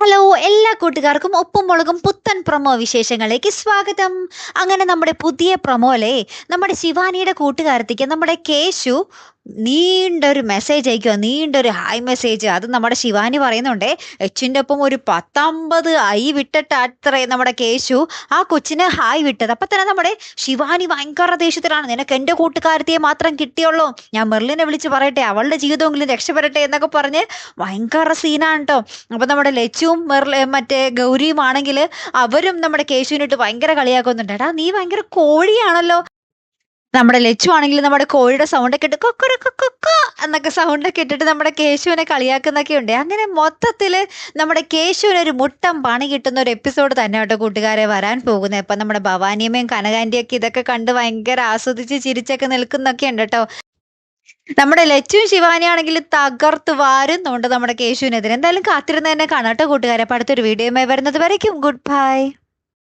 Hello എല്ലാ കൂട്ടുകാർക്കും ഉപ്പും മുളകും പുത്തൻ പ്രൊമോ വിശേഷങ്ങളിലേക്ക് സ്വാഗതം. അങ്ങനെ നമ്മുടെ പുതിയ പ്രൊമോലെ നമ്മുടെ ശിവാനിയുടെ കൂട്ടുകാരത്തേക്ക് നമ്മുടെ കേശു നീണ്ടൊരു മെസ്സേജ് അയക്കുക നീണ്ടൊരു ഹായ് മെസ്സേജ് അത് നമ്മുടെ ശിവാനി പറയുന്നുണ്ടേ എച്ചിന്റെ ഒപ്പം ഒരു പത്തമ്പത് ഐ വിട്ടിട്ട് അത്രേ നമ്മുടെ കേശു ആ കൊച്ചിന് ഹായ് വിട്ടത്. അപ്പം തന്നെ നമ്മുടെ ശിവാനി ഭയങ്കര ദേഷ്യത്തിലാണ്. നിനക്ക് എന്റെ കൂട്ടുകാരത്തിയെ മാത്രം കിട്ടിയുള്ളൂ. ഞാൻ മെർലിനെ വിളിച്ച് പറയട്ടെ അവളുടെ ജീവിതമെങ്കിലും രക്ഷപ്പെടട്ടെ എന്നൊക്കെ പറഞ്ഞ് ഭയങ്കര സീനാണ് കേട്ടോ അപ്പം നമ്മുടെ ലച്ചുവും മെർല മറ്റേ ഗൗരിയും ആണെങ്കിൽ അവരും നമ്മുടെ കേശുവിനിട്ട് ഭയങ്കര കളിയാക്കുന്നുണ്ട്. എടാ നീ ഭയങ്കര കോഴിയാണല്ലോ. നമ്മുടെ ലച്ചു ആണെങ്കിൽ നമ്മുടെ കോഴിയുടെ സൗണ്ടൊക്കെ ഇട്ട് കൊക്കര കൊക്കൊക്ക എന്നൊക്കെ സൗണ്ടൊക്കെ ഇട്ടിട്ട് നമ്മുടെ കേശുവിനെ കളിയാക്കുന്നൊക്കെ ഉണ്ട്. അങ്ങനെ മൊത്തത്തിൽ നമ്മുടെ കേശുവിന് ഒരു മുട്ടം പണി കിട്ടുന്ന ഒരു എപ്പിസോഡ് തന്നെ കേട്ടോ കൂട്ടുകാരെ വരാൻ പോകുന്നത് ഇപ്പം നമ്മുടെ ഭവാനിയമ്മയും കനകാന്റിയൊക്കെ ഇതൊക്കെ കണ്ട് ഭയങ്കര ആസ്വദിച്ച് ചിരിച്ചൊക്കെ നിൽക്കുന്നൊക്കെ ഉണ്ട് കേട്ടോ. നമ്മുടെ ലച്ചുവും ശിവാനിയാണെങ്കിൽ തകർത്ത് വാരുന്നുണ്ട് നമ്മുടെ കേശുവിനെതിരെ. എന്തായാലും കാത്തിരുന്ന് തന്നെ കാണാം കേട്ടോ കൂട്ടുകാരെ. അപ്പം അടുത്തൊരു വീഡിയോയുമായി വരുന്നത് വരയ്ക്കും. Good bye